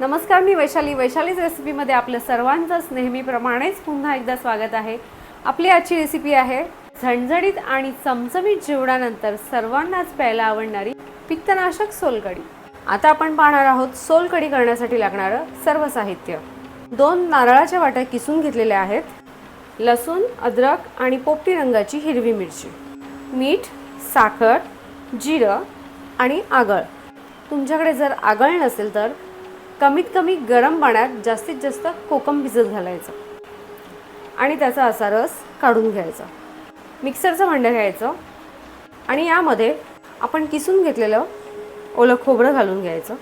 नमस्कार मी वैशाली. वैशालीच रेसिपीमध्ये आपलं सर्वांचंच नेहमीप्रमाणेच पुन्हा एकदा स्वागत आहे. आपली आजची रेसिपी आहे झणझणीत आणि चमचमीत जेवणानंतर सर्वांनाच प्यायला आवडणारी पित्तनाशक सोलकढी. आता आपण पाहणार आहोत सोलकढी करण्यासाठी लागणारं सर्व साहित्य. दोन नारळाच्या वाट्या किसून घेतलेल्या आहेत. लसूण अद्रक आणि पोपटी रंगाची हिरवी मिरची. मीठ साखर जिरं आणि आगळ. तुमच्याकडे जर आगळ नसेल तर कमीत कमी गरम पाण्यात जास्तीत जास्त कोकम भिजत घालायचं. आणि त्याचा असा रस काढून घ्यायचा. मिक्सरचं भांडं घ्यायचं. आणि यामध्ये आपण किसून घेतलेलं ओलं खोबरं घालून घ्यायचं.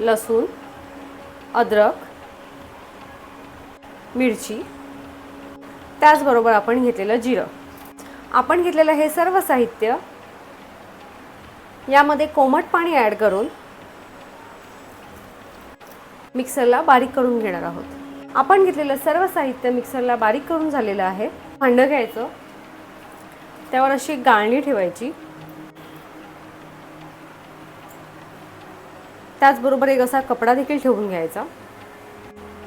लसूण अद्रक मिरची. त्याचबरोबर आपण घेतलेलं जिरं. आपण घेतलेलं हे सर्व साहित्य यामध्ये कोमट पाणी ॲड करून मिक्सरला बारीक करून घेणार आहोत. आपण घेतलेलं सर्व साहित्य मिक्सरला बारीक करून झालेलं आहे. भांडं घ्यायचं. त्यावर अशी गाळणी ठेवायची. त्याचबरोबर एक असा कपडा देखील ठेवून घ्यायचा.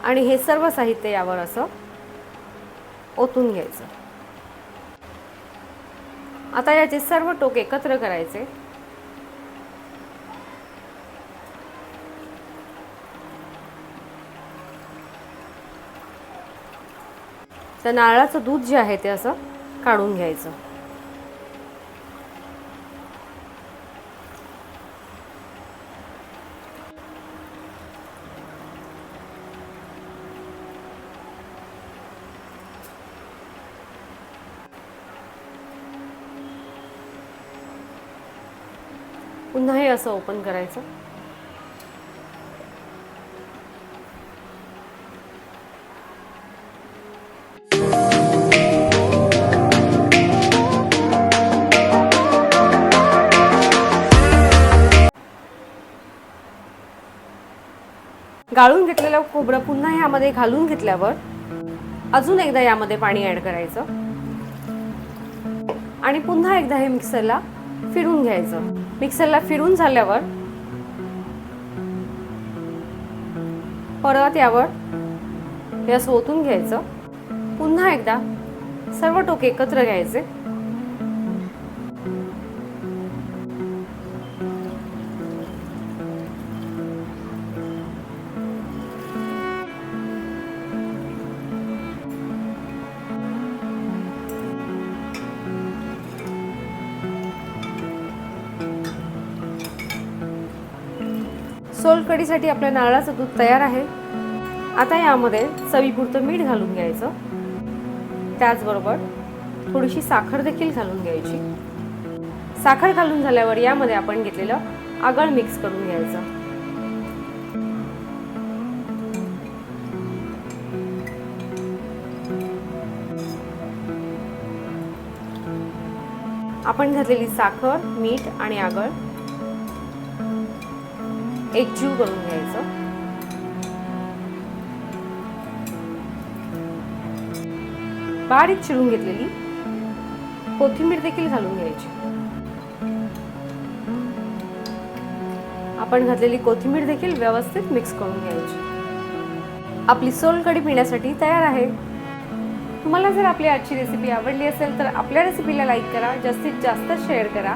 आणि हे सर्व साहित्य यावर असं ओतून घ्यायचं. आता याचे सर्व टोक एकत्र करायचे. तर नारळाचं दूध जे आहे ते असं काढून घ्यायचं. पुन्हा हे असं ओपन करायचं. गाळून घेतलेलं खोबरं पुन्हा यामध्ये घालून घेतल्यावर अजून एकदा यामध्ये पाणी ॲड करायचं. आणि पुन्हा एकदा हे मिक्सरला फिरून घ्यायचं. मिक्सरला फिरून झाल्यावर परत यावर हे असं ओतून घ्यायचं. पुन्हा एकदा सर्व टोके एकत्र घ्यायचे. सोलकढीसाठी आपल्या नारळाचं दूध तयार आहे. आता यामध्ये चवीपुरतं मीठ घालून घ्यायचं. त्याचबरोबर थोडीशी साखर देखील घालून घ्यायची. साखर घालून झाल्यावर यामध्ये आपण घेतलेलं आगळ मिक्स करून घ्यायचं. आपण घातलेली साखर मीठ आणि आगळ एकजीव करून घ्यायचं. बारीक चिरून घेतलेली. कोथिंबीर देखील घालून घ्यायची. आपण घातलेली कोथिंबीर देखील व्यवस्थित मिक्स करून घ्यायची. आपली सोलकढी पिण्यासाठी तयार आहे. तुम्हाला जर आपली आजची रेसिपी आवडली असेल तर आपल्या रेसिपीला लाईक करा. जास्तीत जास्त शेअर करा.